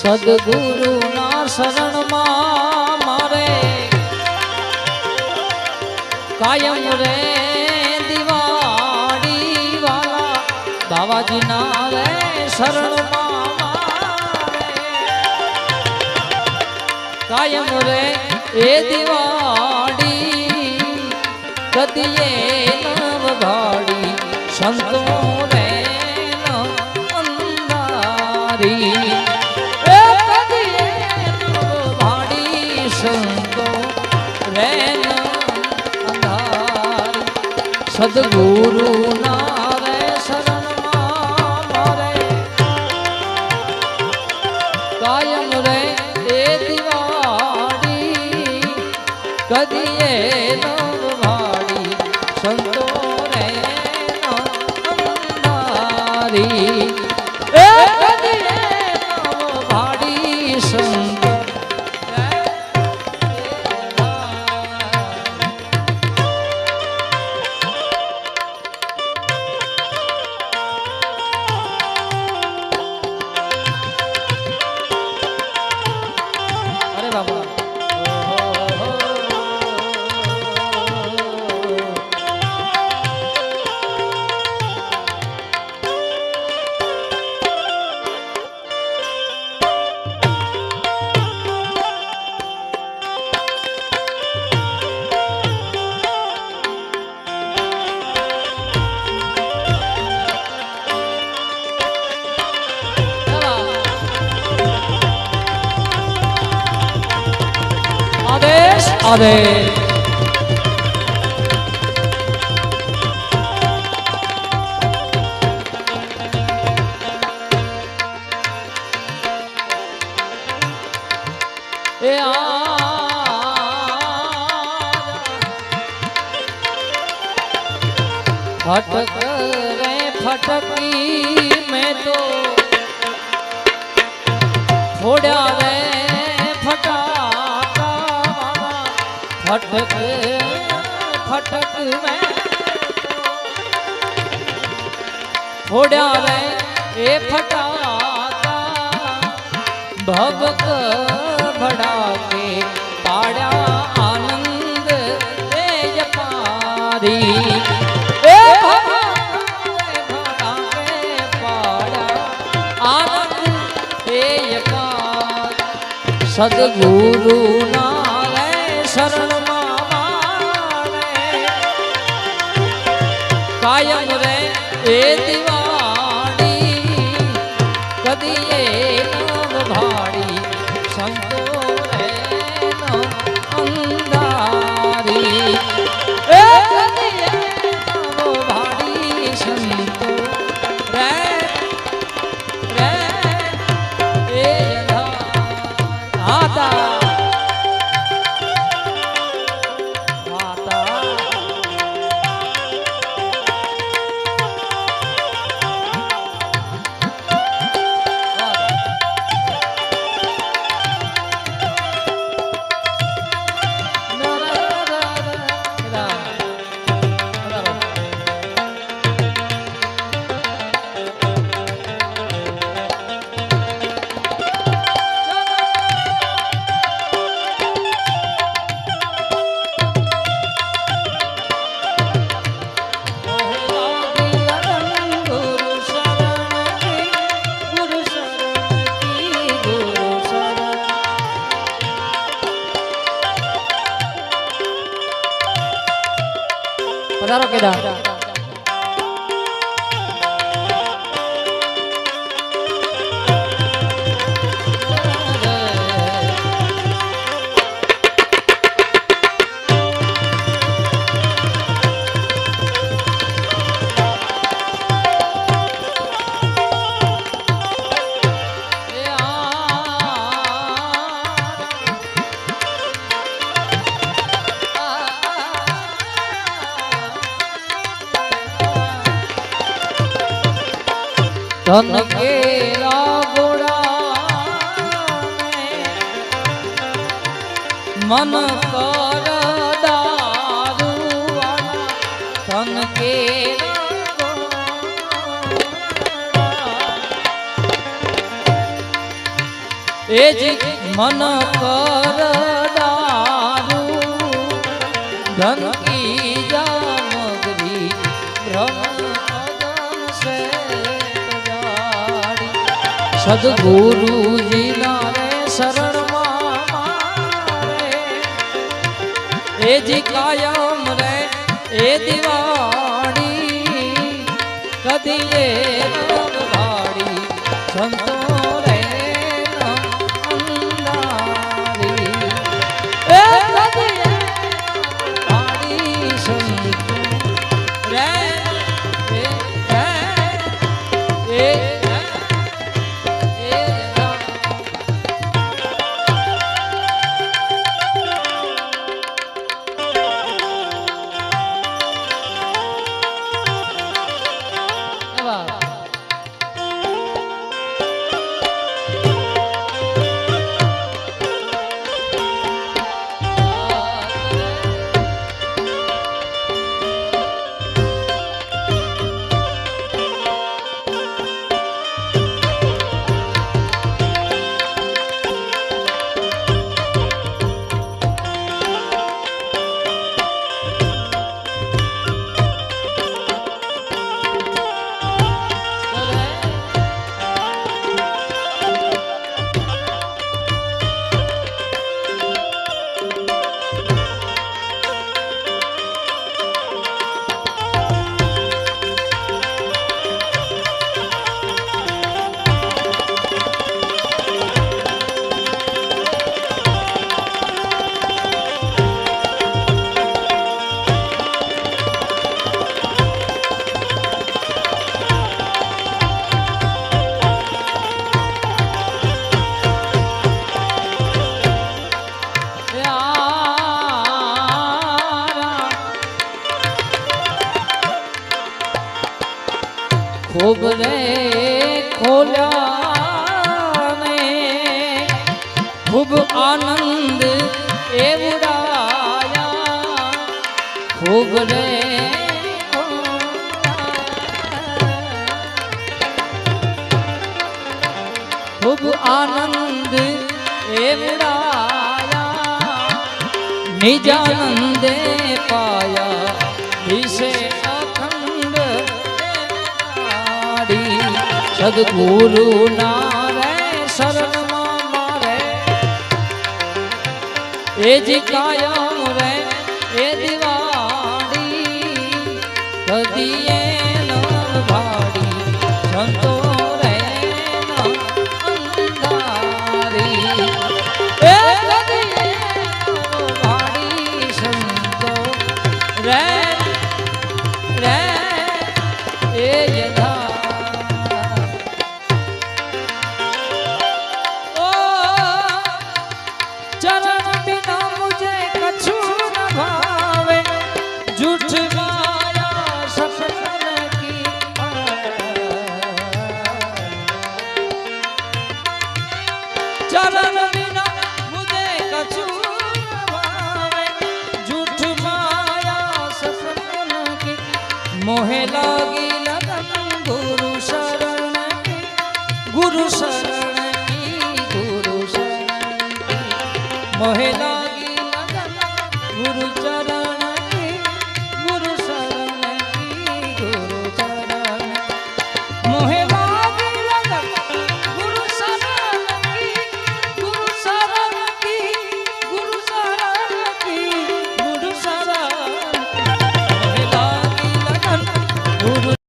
સદગુરુ ના શરણમાં મારે. કાયમ રે દિવાળી વાળા બાવાજી ના રે શરણમાં કાયમ રે એ દિવાળી કદીએ નવ ભાડી સંતો સંતો રે અંધારી. સદગુરુ ના રે શરણમાં મારે. કાયમ રે એ દિવાળી. અંધારી. आवे फटक रे फटकी मैं तो थोड़ा फटक फटक में। थोड़ा रे ए फटाता भवक बड़ा के पाड़ा आनंद दे पारी सदगुरु नारायण शरण દિવાળી પધારો કેદાર ધન ગોળા મન કર દારૂ ધન ગોળા એ જ મન કર સદગુરુજી ના રે શરણમાં એ જી કાયમ રે એ દિવાળી. કદી એ સંતો ખૂબ રે ખોલ્યા ખૂબ આનંદ એવડાયા. ખૂબ રે ખૂબ આનંદ એવડાયા. નિજાનંદે પાયા વિશે સદગુરુ ના રે શરણમાં મારે એ જ કાયમ મોહે લાગી લગન ગુરુ શરણ ગુરુ શરણ ગુરુ શરણ મોહે લાગી